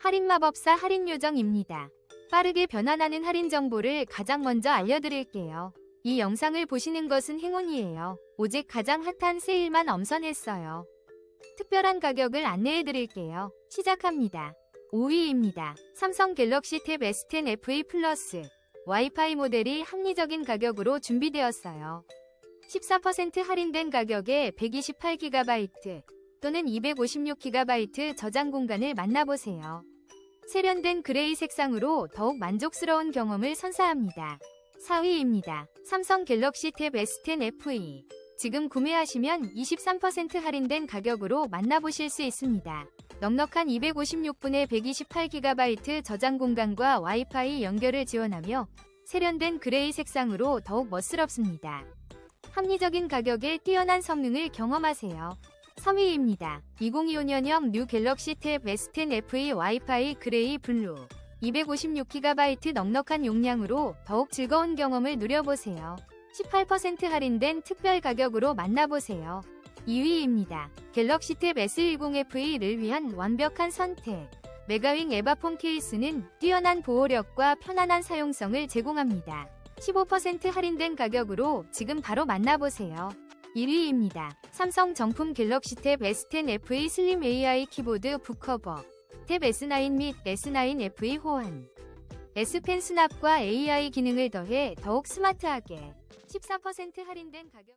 할인마법사 할인요정입니다. 빠르게 변환하는 할인 정보를 가장 먼저 알려드릴게요. 이 영상을 보시는 것은 행운이에요. 오직 가장 핫한 세일만 엄선했어요. 특별한 가격을 안내해드릴게요. 시작합니다. 5위입니다. 삼성 갤럭시 탭 S10 FE 플러스 와이파이 모델이 합리적인 가격으로 준비되었어요. 14% 할인된 가격에 128GB 또는 256GB 저장 공간을 만나보세요. 세련된 그레이 색상으로 더욱 만족스러운 경험을 선사합니다. 4위입니다. 삼성 갤럭시 탭 S10 FE. 지금 구매하시면 23% 할인된 가격으로 만나보실 수 있습니다. 넉넉한 256분의 128GB 저장 공간과 와이파이 연결을 지원하며 세련된 그레이 색상으로 더욱 멋스럽습니다. 합리적인 가격에 뛰어난 성능을 경험하세요. 3위입니다. 2025년형 뉴 갤럭시 탭 S10 FE 와이파이 그레이 블루 256GB 넉넉한 용량으로 더욱 즐거운 경험을 누려보세요. 18% 할인된 특별 가격으로 만나보세요. 2위입니다. 갤럭시 탭 S10FE를 위한 완벽한 선택. 메가윙 에바폼 케이스는 뛰어난 보호력과 편안한 사용성을 제공합니다. 15% 할인된 가격으로 지금 바로 만나보세요. 1위입니다. 삼성 정품 갤럭시 탭 S10 FE 슬림 AI 키보드 북커버 탭 S9 및 S9 FE 호환 S펜 수납과 AI 기능을 더해 더욱 스마트하게 14% 할인된 가격